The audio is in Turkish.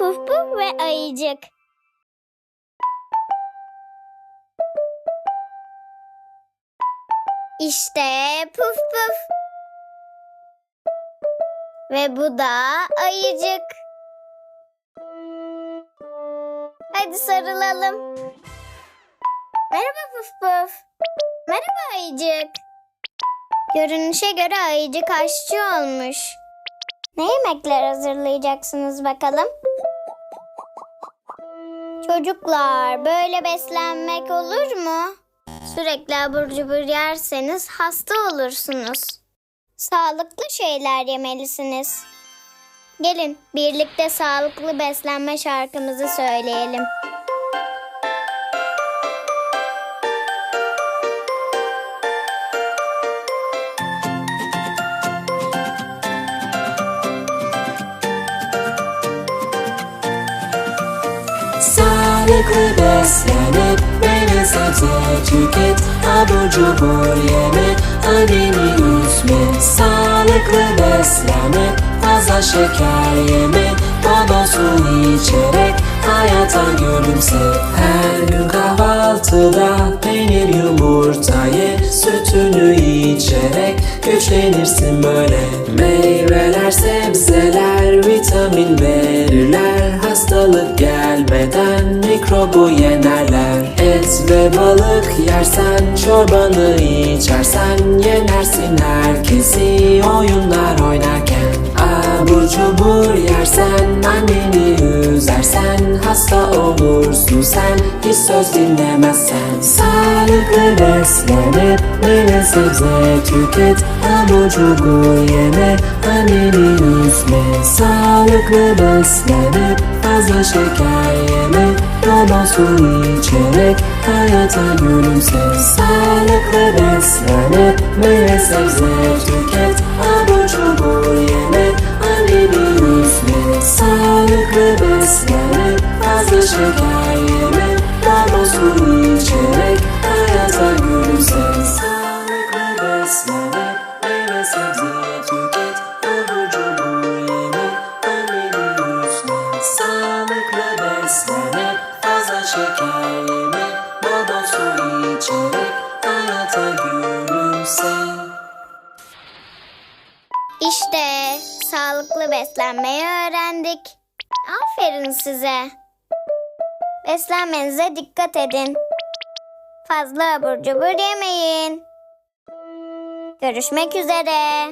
Puf puf ve ayıcık. İşte puf puf. Ve bu da ayıcık. Hadi sarılalım. Merhaba puf puf. Merhaba ayıcık. Görünüşe göre ayıcık aşçı olmuş. Ne yemekler hazırlayacaksınız bakalım? Çocuklar böyle beslenmek olur mu? Sürekli abur cubur yerseniz hasta olursunuz. Sağlıklı şeyler yemelisiniz. Gelin birlikte sağlıklı beslenme şarkımızı söyleyelim. Sağlıklı beslenip meyve sebze tüket. Abur cubur yeme anneni üzme. Sağlıklı beslenip fazla şeker yeme. Bol su içerek hayata gülümse. Her gün kahvaltıda peynir yumurta ye. Sütünü içerek güçlenirsin böyle. Meyveler sebzeler vitamin verirler. Hastalık gelmeden mikrobu yenerler. Et ve balık yersen çorbanı içersen Yenersin. Herkesi oyunlar oynarken Abur cubur yersen anneni üzersen Hasta olursun sen hiç söz dinlemezsen. Sağlıklı beslenip meyve sebze tüket cubur yeme anneni üzme. Sağlıklı beslenip fazla şeker yeme bol su içerek hayata gülümse. Sağlıklı beslenip meyve sebze fazla şeker yeme bol su içerek hayata gülümse Sağlıklı beslenip meyve sebze tüket cubur yeme anneni üzme Sağlıklı beslenip fazla şeker yeme bol su içerek hayata gülümse İşte sağlıklı beslenmeyi öğrendik. Aferin size. Beslenmenize dikkat edin. Fazla abur cubur yemeyin. Görüşmek üzere.